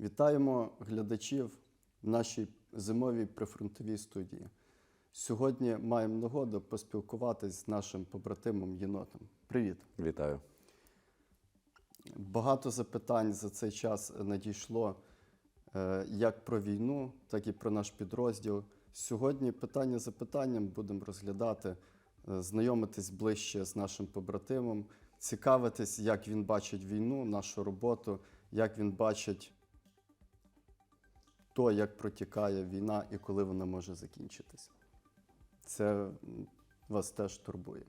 Вітаємо глядачів в нашій зимовій прифронтовій студії. Сьогодні маємо нагоду поспілкуватись з нашим побратимом єнотом. Привіт! Вітаю. Багато запитань за цей час надійшло е, як про війну, так і про наш підрозділ. Сьогодні питання за питанням будемо розглядати, е, знайомитись ближче з нашим побратимом, цікавитись, як він бачить війну, нашу роботу, як він бачить то, як протікає війна і коли вона може закінчитись. Це вас теж турбує.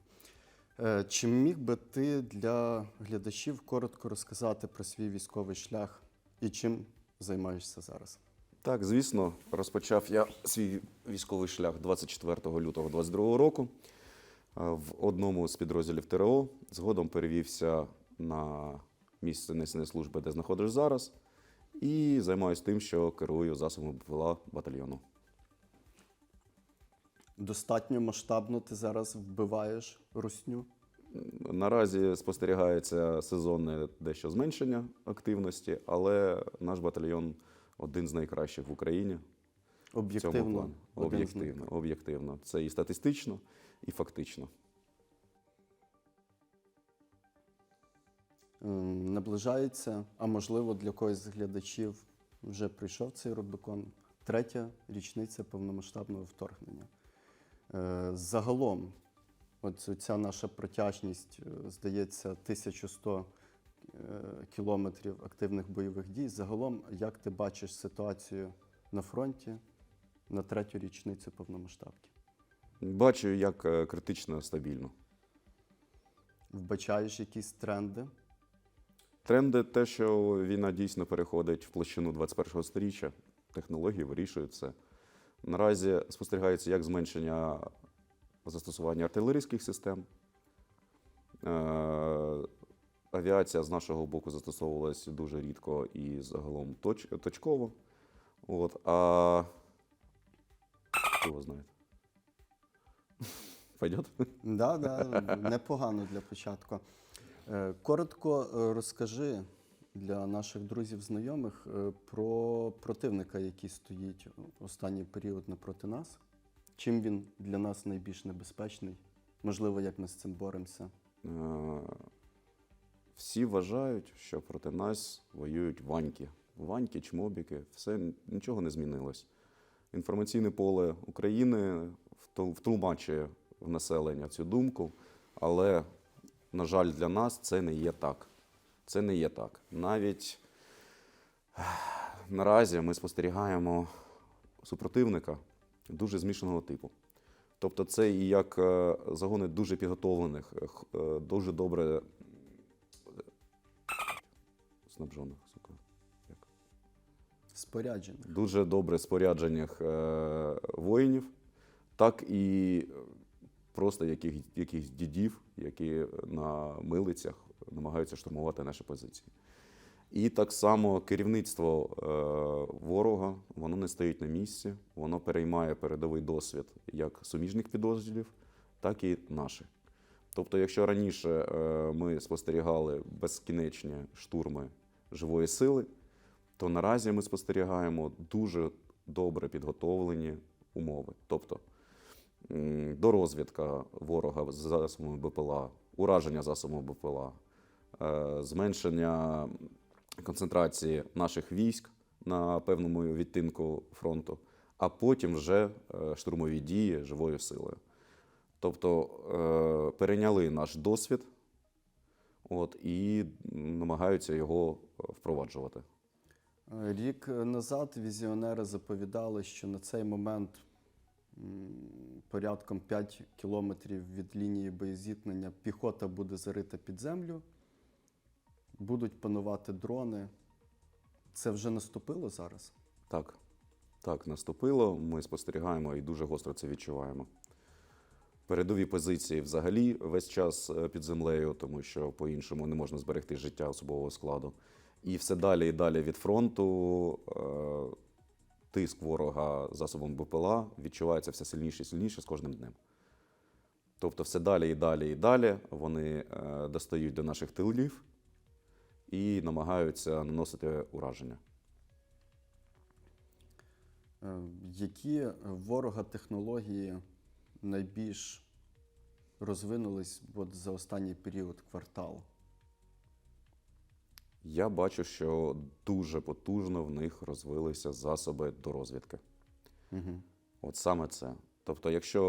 Е, Чи міг би ти для глядачів коротко розказати про свій військовий шлях і чим займаєшся зараз? Так, звісно, розпочав я свій військовий шлях 24 лютого 2022 року е, в одному з підрозділів ТРО. Згодом перевівся на місце несення служби, де знаходиш зараз, і займаюся тим, що керую засобами БПЛА батальйону. Достатньо масштабно ти зараз вбиваєш русню. Наразі спостерігається сезонне дещо зменшення активності, але наш батальйон один з найкращих в Україні. в цьому Об'єктивно. плані. Об'єктивно, об'єктивно. Це і статистично, і фактично. Наближається, а можливо для когось з глядачів вже прийшов цей Рубикон. Третя річниця повномасштабного вторгнення. Е, Загалом, от ця наша протяжність, е, здається, 1100 е, кілометрів активних бойових дій. Загалом, як ти бачиш ситуацію на фронті на третю річницю повномасштабки? Бачу, як критично стабільно. Вбачаєш якісь тренди? Тренди те, що війна дійсно переходить в площину 21-го сторіччя, технології вирішують це. Наразі спостерігається як зменшення застосування артилерійських систем. Е, Авіація з нашого боку застосовувалась дуже рідко і загалом точ, точково. От, а хто його знає? Пойдет? Да, да, непогано для початку. Е, Коротко е, розкажи для наших друзів, знайомих е, про противника, який стоїть останній період напроти нас. Чим він для нас найбільш небезпечний? Можливо, як ми з цим боремося? Всі вважають, що проти нас воюють ваньки. Ваньки, чмобіки, все нічого не змінилось. Інформаційне поле України втлумачує в населення цю думку, але, на жаль, для нас це не є так. Це не є так. Навіть наразі ми спостерігаємо супротивника дуже змішаного типу. Тобто це і як е, загони дуже підготовлених, е, е, дуже добре снабжених, сука. Як? Спорядження. Дуже добре споряджених воїнів, так і просто яких, дідів, які на милицях намагаються штурмувати наші позиції. І так само керівництво е, ворога, воно не стоїть на місці, воно переймає передовий досвід як суміжних підрозділів, так і наших. Тобто, якщо раніше е, ми спостерігали безкінечні штурми живої сили, то наразі ми спостерігаємо дуже добре підготовлені умови. Тобто дорозвідка ворога з засобами БПЛА, ураження засобами БПЛА, е, зменшення концентрації наших військ на певному відтинку фронту, а потім вже е, штурмові дії живою силою. Тобто е, перейняли наш досвід от, і намагаються його впроваджувати. Рік назад візіонери заповідали, що на цей момент порядком 5 кілометрів від лінії боєзіткнення піхота буде зарита під землю, будуть панувати дрони. Це вже наступило зараз? Так, так, наступило. Ми спостерігаємо і дуже гостро це відчуваємо. Передові позиції взагалі весь час е, під землею, тому що по-іншому не можна зберегти життя особового складу. І все далі і далі від фронту е, тиск ворога засобом БПЛА відчувається все сильніше і сильніше з кожним днем. Тобто, все далі і далі і далі вони е, достають до наших тилів і намагаються наносити ураження. Е, Які ворога технології найбільш розвинулись от за останній період квартал? Я бачу, що дуже потужно в них розвилися засоби до розвідки. Угу. От саме це. Тобто, якщо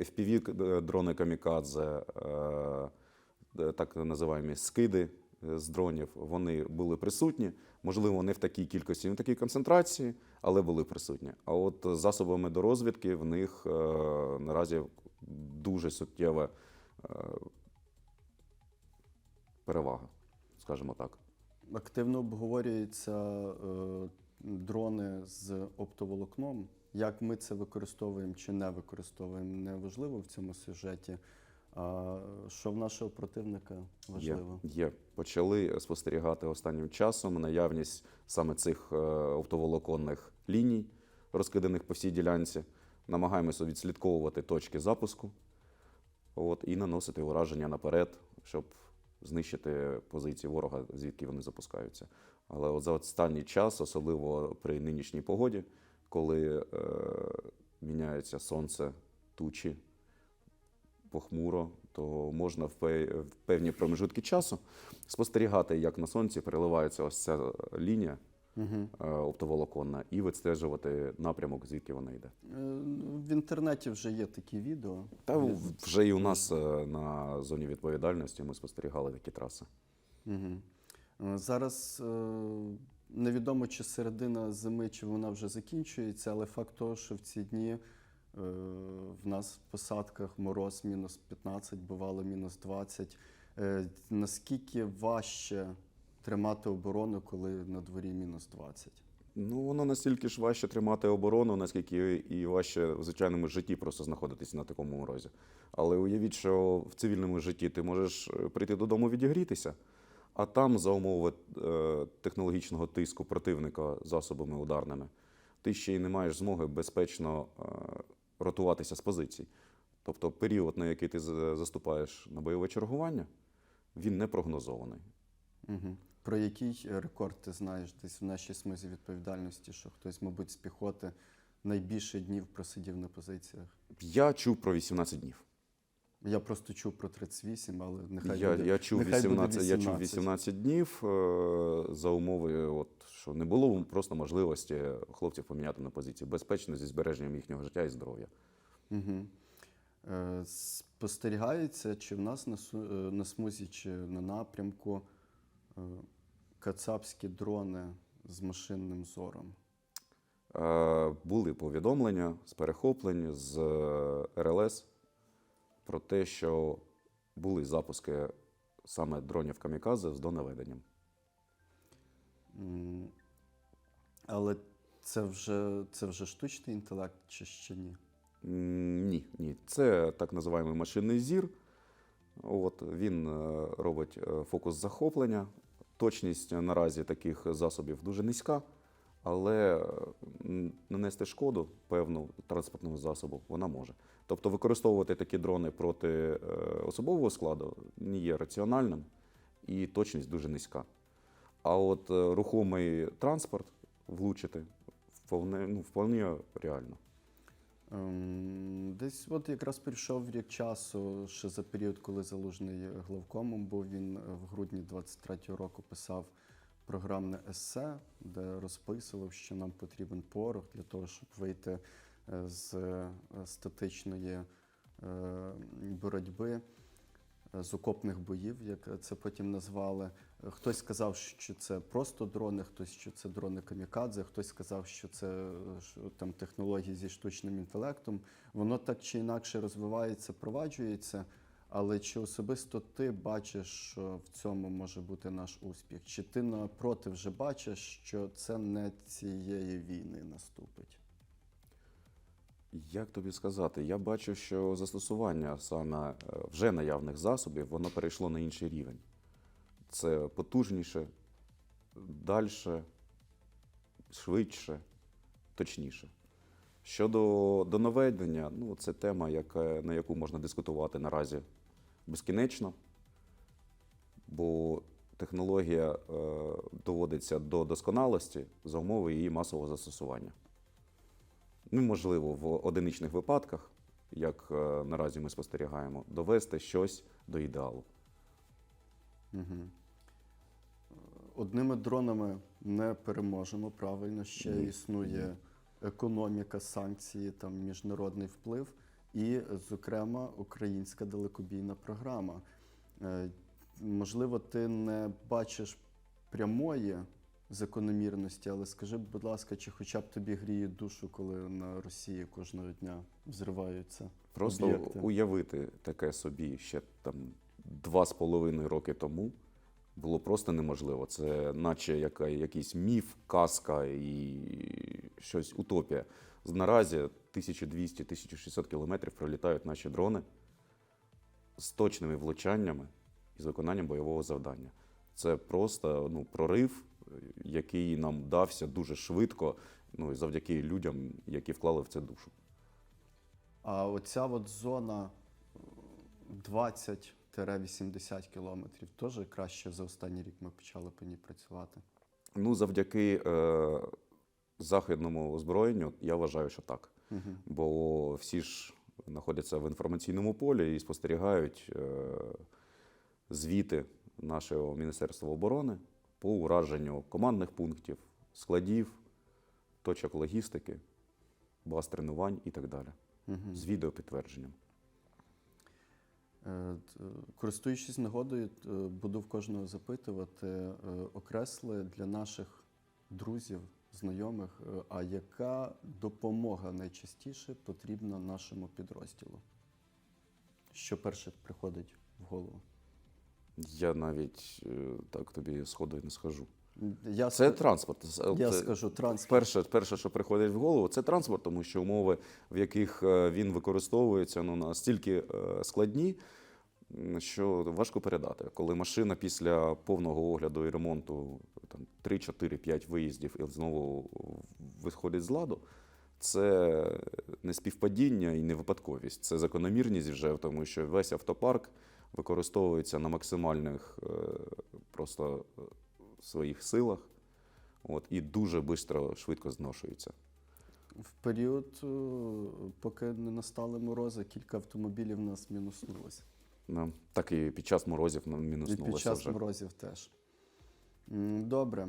FPV дрони камікадзе, е, е, так називаємо скиди е, з дронів, вони були присутні. Можливо, не в такій кількості, не в такій концентрації, але були присутні. А от засобами до розвідки в них е, наразі дуже суттєва е, перевага, скажімо так. Активно обговорюються е, дрони з оптоволокном. Як ми це використовуємо чи не використовуємо, не важливо в цьому сюжеті. А що в нашого противника важливо? Є, є. Почали спостерігати останнім часом наявність саме цих е, оптоволоконних ліній, розкиданих по всій ділянці. Намагаємося відслідковувати точки запуску от, і наносити ураження наперед, щоб знищити позиції ворога, звідки вони запускаються. Але от за останній час, особливо при нинішній погоді, коли е, міняється сонце, тучі, похмуро, то можна в певні промежутки часу спостерігати, як на сонці переливається ось ця лінія Угу. е, оптоволоконна, і відстежувати напрямок, звідки вона йде. В інтернеті вже є такі відео. Та вже і у нас е, на зоні відповідальності ми спостерігали такі траси. Угу. Зараз е, невідомо, чи середина зими, чи вона вже закінчується, але факт того, що в ці дні е, в нас в посадках мороз мінус 15, бувало мінус 20. Е, Наскільки важче тримати оборону, коли на дворі мінус 20? Ну, воно настільки ж важче тримати оборону, наскільки і важче в звичайному житті просто знаходитися на такому морозі. Але уявіть, що в цивільному житті ти можеш е, прийти додому відігрітися, а там за умови е, технологічного тиску противника засобами ударними, ти ще й не маєш змоги безпечно е, ротуватися з позицій. Тобто період, на який ти заступаєш на бойове чергування, він не прогнозований. Угу. Про який е, рекорд ти знаєш десь в нашій смузі відповідальності, що хтось, мабуть, з піхоти найбільше днів просидів на позиціях? Я чув про 18 днів. Я просто чув про 38, але нехай Я, буде, я, чув нехай буде 18, я чув 18 днів е, за умови, от, що не було просто можливості хлопців поміняти на позиції безпечно зі збереженням їхнього життя і здоров'я. Угу. Е, спостерігається, чи в нас на, на смузі, чи на напрямку кацапські дрони з машинним зором. Е, були повідомлення з перехоплень з е, РЛС про те, що були запуски саме дронів камікадзе з донаведенням. М, Але це вже, це вже штучний інтелект чи ще ні? М, Ні, ні. Це так називаємо машинний зір. От, він е, робить е, фокус захоплення. Точність наразі таких засобів дуже низька, але е, нанести шкоду певну транспортному засобу вона може. Тобто використовувати такі дрони проти е, особового складу не є раціональним і точність дуже низька. А от е, рухомий транспорт влучити вполне, ну, вполне реально. Ем, Десь от якраз прийшов рік часу, ще за період, коли залужний главкомом був. Він е, в грудні 23-го року писав програмне есе, де розписував, що нам потрібен порох для того, щоб вийти е, з статичної е, боротьби, з окопних боїв, як це потім назвали. Хтось сказав, що це просто дрони, хтось, що це дрони камікадзе, хтось сказав, що це там технології зі штучним інтелектом. Воно так чи інакше розвивається, проваджується. Але чи особисто ти бачиш, що в цьому може бути наш успіх? Чи ти напроти вже бачиш, що це не цієї війни наступить? Як тобі сказати? Я бачу, що застосування саме е, вже наявних засобів воно перейшло на інший рівень. Це потужніше, далі, швидше, точніше. Щодо доноведення, ну це тема, яка, на яку можна дискутувати наразі безкінечно, бо технологія е, доводиться до досконалості за умови її масового застосування. Ну, можливо, в одиничних випадках, як е, наразі ми спостерігаємо, довести щось до ідеалу. Угу. Одними дронами не переможемо, правильно, ще існує економіка, санкції, там, міжнародний вплив і, зокрема, українська далекобійна програма. Е, Можливо, ти не бачиш прямої закономірності, але скажи, будь ласка, чи хоча б тобі гріє душу, коли на Росії кожного дня взриваються Просто об'єкти? уявити таке собі ще там два з половиною роки тому було просто неможливо. Це наче яка, якийсь міф, казка і щось утопія. Наразі 1200-1600 кілометрів пролітають наші дрони з точними влучаннями і з виконанням бойового завдання. Це просто ну, прорив, який нам дався дуже швидко, ну і завдяки людям, які вклали в це душу. А оця от зона е, 20 80 кілометрів. Теж краще за останній рік ми почали по ній працювати. Ну, завдяки е, західному озброєнню, я вважаю, що так. Угу. Бо всі ж знаходяться в інформаційному полі і спостерігають е, звіти нашого Міністерства оборони по ураженню командних пунктів, складів, точок логістики, баз тренувань і так далі. Угу. З відеопідтвердженням. Е, т- Користуючись нагодою, е, буду в кожного запитувати, е, окресли для наших друзів, знайомих, е, а яка допомога найчастіше потрібна нашому підрозділу? Що перше приходить в голову? Я навіть е, так тобі сходу і не скажу. Я, Це ска- транспорт. Я це- скажу транспорт. Перше, перше, що приходить в голову, це транспорт, тому що умови, в яких е, він використовується, ну настільки е, складні, що важко передати. Коли машина після повного огляду і ремонту там 3, 4, 5 виїздів і знову виходить з ладу, це не співпадіння і не випадковість. Це закономірність вже, тому що весь автопарк використовується на максимальних е, просто своїх силах. От, і дуже швидко, швидко зношується. В період, е, поки не настали морози, кілька автомобілів у нас мінуснулося. Ну, Так і під час морозів нам І під час вже. морозів теж. Добре.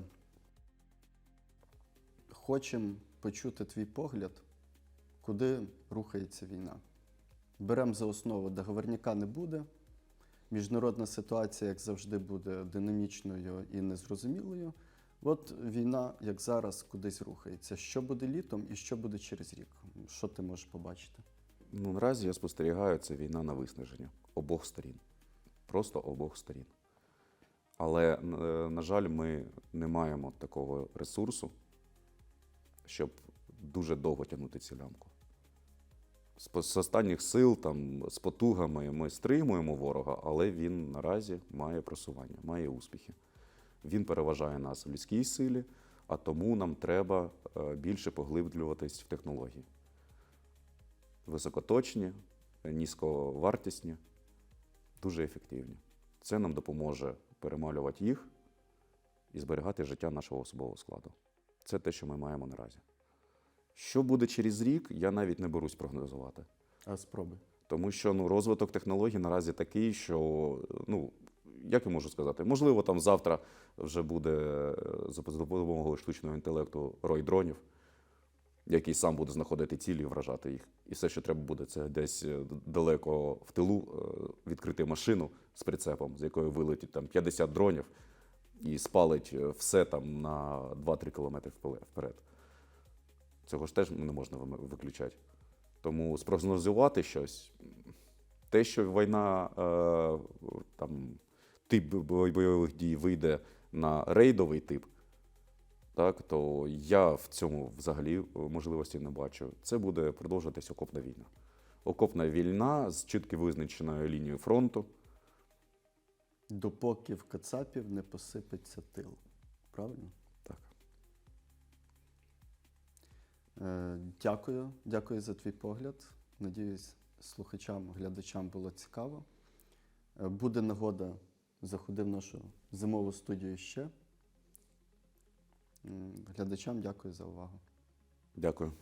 Хочемо почути твій погляд, куди рухається війна. Беремо за основу, договорняка не буде. Міжнародна ситуація, як завжди, буде динамічною і незрозумілою. От війна, як зараз, кудись рухається. Що буде літом і що буде через рік? Що ти можеш побачити? Ну, наразі я спостерігаю, це війна на виснаження обох сторін. Просто обох сторін. Але, е, на жаль, ми не маємо такого ресурсу, щоб дуже довго тягнути цю лямку. З останніх сил, там, з потугами ми стримуємо ворога, але він наразі має просування, має успіхи. Він переважає нас в людській силі, а тому нам треба е, більше поглиблюватись в технології високоточні, низьковартісні, дуже ефективні. Це нам допоможе перемалювати їх і зберігати життя нашого особового складу. Це те, що ми маємо наразі. Що буде через рік, я навіть не берусь прогнозувати. А спробуй. Тому що ну, розвиток технологій наразі такий, що, ну, як я можу сказати, можливо, там завтра вже буде е, за допомогою штучного інтелекту рой дронів, який сам буде знаходити цілі і вражати їх. І все, що треба буде, це десь е, далеко в тилу е, відкрити машину з прицепом, з якої вилетить там 50 дронів і спалить все там на 2-3 кілометри вперед. Цього ж теж не можна виключати. Тому спрогнозувати щось, те, що війна, е, там, тип бойових дій вийде на рейдовий тип, так, то я в цьому взагалі е, можливості не бачу. Це буде продовжуватись окопна війна. Окопна війна з чітко визначеною лінією фронту. Допоки в Кацапів не посипеться тил. Правильно? Дякую, дякую за твій погляд. Надіюсь, слухачам, глядачам було цікаво. Е, Буде нагода, заходи в нашу зимову студію ще. Глядачам дякую за увагу. Дякую.